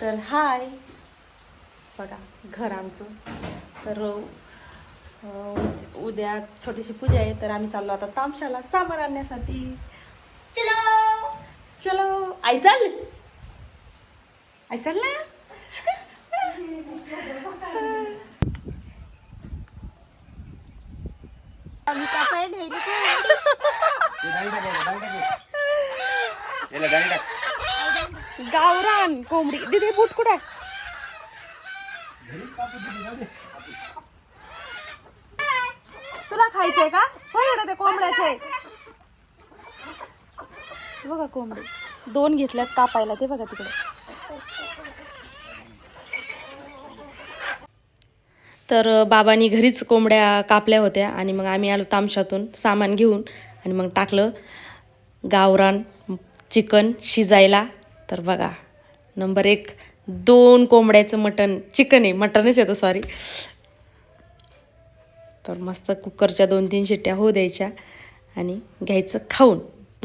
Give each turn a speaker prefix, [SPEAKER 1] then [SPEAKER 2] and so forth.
[SPEAKER 1] तर हाय. बघा घर आमचं. तर उद्या छोटीशी पूजा आहे तर आम्ही चाललो आता तामशाला सामान आणण्यासाठी. चलो! चलो! आई चाल! आई चाल ना? गावरान कोंबडी. दिदी बूट कुठे? तुला खायचंय का? बघा ते कोंबड्याचे. बघा कोंबडी. दोन घेतल्यात कापायला ते बघा तिकडे. तर बाबांनी घरीच कोंबड्या कापल्या होत्या आणि मग आम्ही आलो तामशातून सामान घेऊन आणि मग टाकलं गावरान चिकन शिजायला. तर बघा नंबर एक दोन कोंबड्याचं मटण चिकन आहे मटणच येतं सॉरी तर मस्त कुकरच्या दोन तीन शिट्ट्या होऊ द्यायच्या आणि घ्यायचं खाऊन.